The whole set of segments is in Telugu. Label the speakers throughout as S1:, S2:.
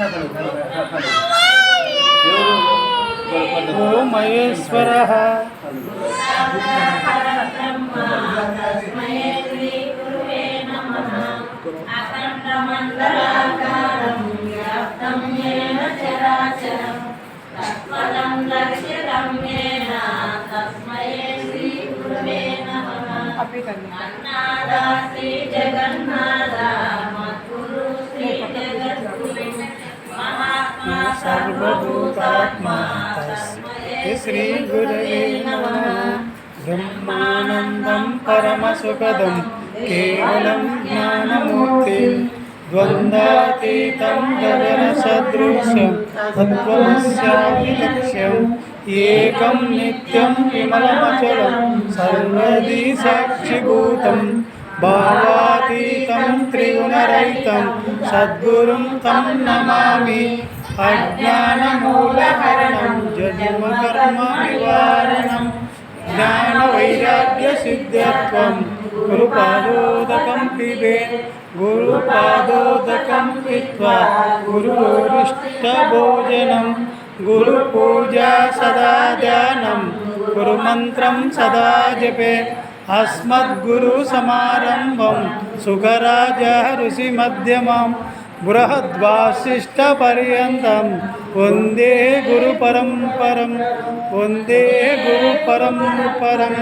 S1: Gracias. ఓ మహేశ్వర
S2: శ్రీ జగన్నాథ మద్గురు శ్రీ జగద్గురు మహాత్మా
S1: సర్వభూతాత్మా తస్మై శ్రీ గురవే నమః బ్రహ్మానందం పరమసుఖదం కేవలం జ్ఞానమూర్తి ద్వందాతీతం గగన సదృశ్యం తత్వమస్యామి ఏకం నిత్యం విమలమచలం సర్వది సాక్షిభూతం భావాతీతం త్రిగుణరహితం సద్గురుం తం నమామి అజ్ఞానమూలహరణం జన్మకర్మ నివారణం జ్ఞాన వైరాగ్య సిద్ధ్యత్వం గురుపాదోదకం పిబే గురుపాదోదకం పిత్వా గురురిష్టభోజనం గురు పూజా సదా ధ్యానం గురుమంత్రం సదా జపే అస్మద్గురు సమారంభం సుఖరాజ ఋషి మధ్యమం బృహద్వాసిష్ట పర్యంతం వందే. గురు పరంపరం వందే గురు పరంపరం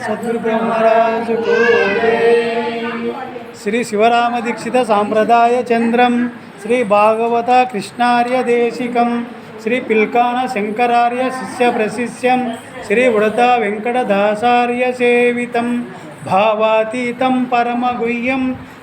S1: సద్గురు శ్రీ శివరామ దీక్షిత సాంప్రదాయ చంద్రం శ్రీ భాగవత కృష్ణార్య దేశికం శ్రీ పిల్కాన శంకరార్య శిష్య ప్రశిష్యం శ్రీ ఉడత వెంకటదాసార్య సేవితం భావాతీతం పరమగుహ్యం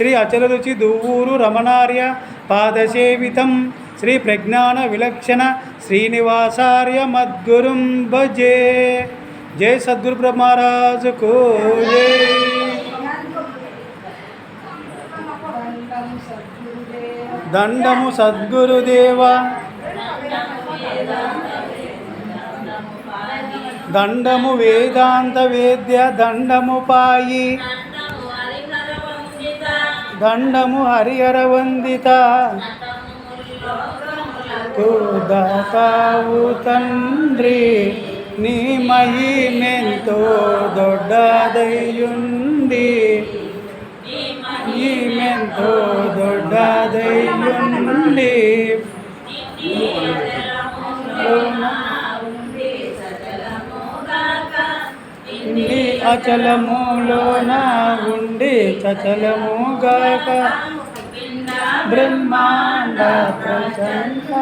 S1: శ్రీ అచలరుచి దువ్వూరు రమణార్య పాదసేవితం. శ్రీ ప్రజ్ఞాన విలక్షణ శ్రీనివాసార్య మద్గురుం భజే. జై సద్గురు బ్రహ్మరాజుకు జై. దండము సద్గురుదేవ. దండము వేదాంత వేద్య దండము పాయి. దండము హరిహర వందిత దాతావు తండ్రి నీ మహిమెంతో దొడ్డదయ్యుండి ఈమెంతో దొడ్డదయ్యుండి అచలములోన ఉండి చచలముగాక బ్రహ్మాండ ప్రచండ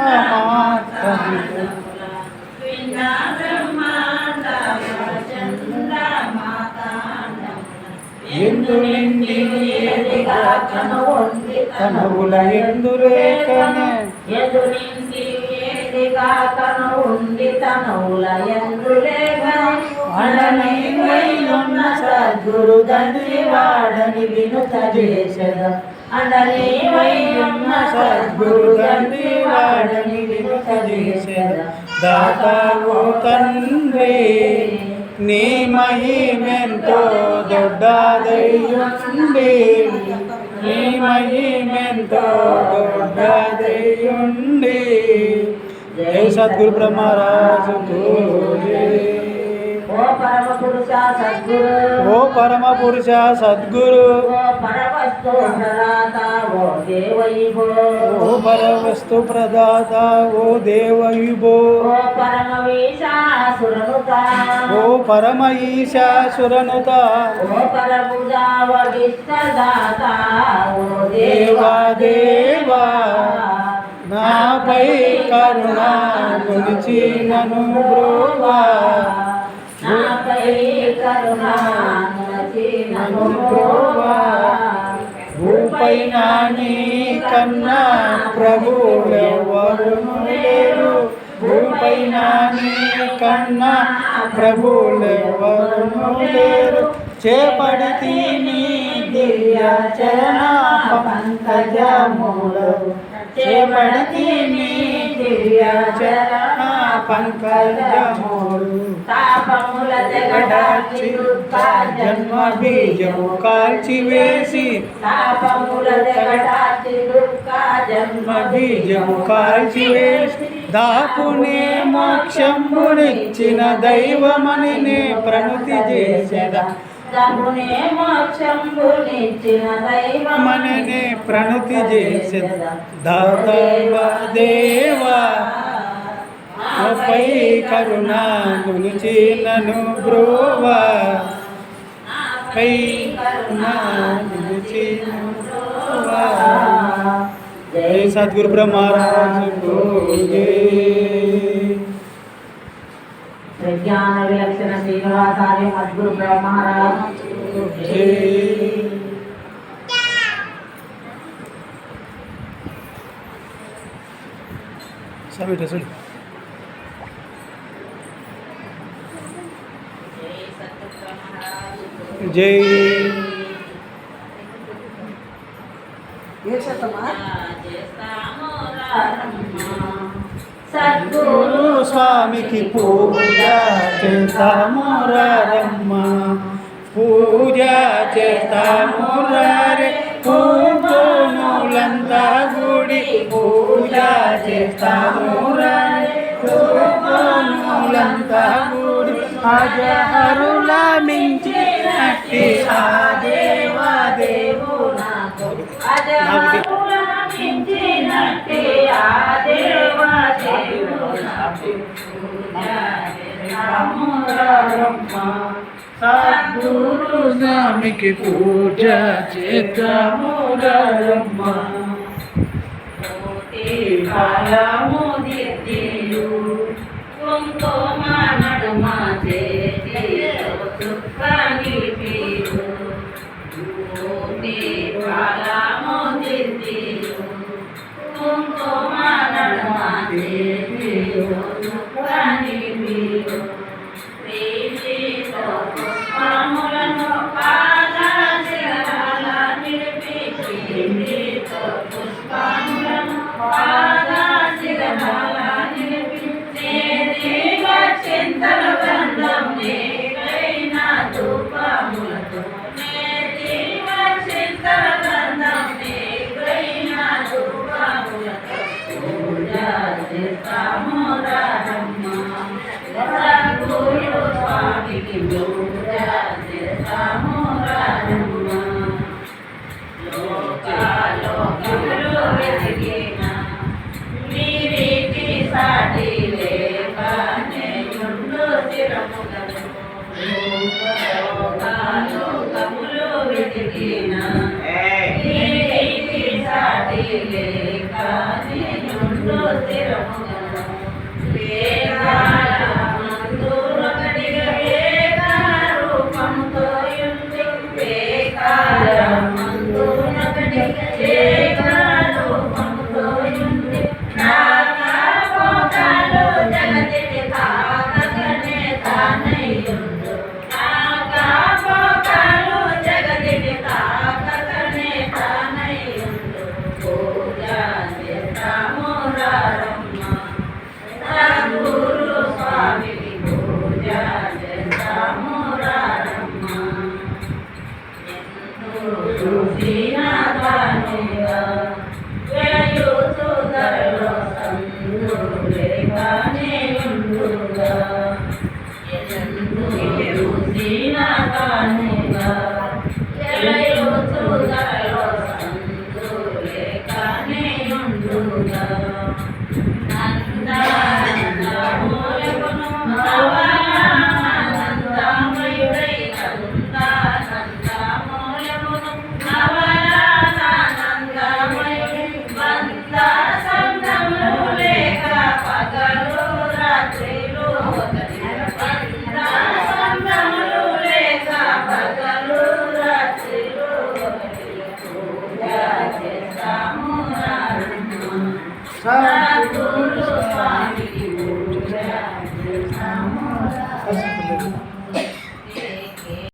S1: ఎందు నిండి ఏదిగా కనవుల ఎందు లేకనే
S2: ఉన్న సద్గురు తండ్రి వాడని వినుత చేసద అండని ఉన్న సద్గురు తండ్రి వాడని వినుత చేసద
S1: దాతావు తండ్రి నీ మహిమెంతో దొడ్డదయ్యుండి నీ మహిమెంతో దొడ్డదయ్యుండి జయ సద్గురు బ్రహ్మరాజు జై.
S2: ఓ పరమ పురుష సద్గురు.
S1: ఓ
S2: పరవస్తు ప్రదాత ఓ
S1: దేవయుభో
S2: ఓ పరమ
S1: ఈశాసురనుత
S2: ఓ
S1: దేవా
S2: దేవా
S1: నాపై కరుణ కొలిచి నను బ్రోవా.
S2: నాపై కరుణ నలచి నన్ను
S1: బ్రోవా భూపైన నీ కన్నా ప్రభువులెవరును లేరు. భూపైన నీ కన్నా ప్రభులెవరును లేరు చేపడితి నీ దివ్య చరణ పంకజములు చేపడితి నీ దివ్య చరణ పంకజములు
S2: తాపముల తెగడాచి దుఃఖ
S1: జన్మ బీజము కాల్చివేసి
S2: తాపముల తెగడాచి దుఃఖ జన్మ
S1: బీజము కాల్చివేసి దాపునే మోక్షంబునిచ్చిన దైవమని నే ప్రణుతి చేసేదా
S2: తమునే మోక్షంబునిచ్చిన దైవమని
S1: మననే ప్రణుతి చేసేదా దేవా నాపై కరుణ గురించి నన్ను బ్రోవా పై కరుణ గురించి నన్ను బ్రోవా జై సద్గురు బ్రహ్మరాజు. జై.
S2: విజ్ఞాన విలక్షణ శ్రీనివాసార్య మద్గురు బ్రహ్మరాజ్
S1: స్వామి జై.
S2: సద్గురు
S1: గురు స్వామికి పూజ చేస్తాము రమ్మ. పూజ చేస్తాము రే పూజోనులంతా గుడి పూజ చేస్తాము రే పూజోనులంతా గుడి. అజహరుల మించి సద్గురు స్వామికి పూజ చేద్దాము రమ్మ
S2: కాలము దిద్దిలు కుంకుమ స్వామికి పూజ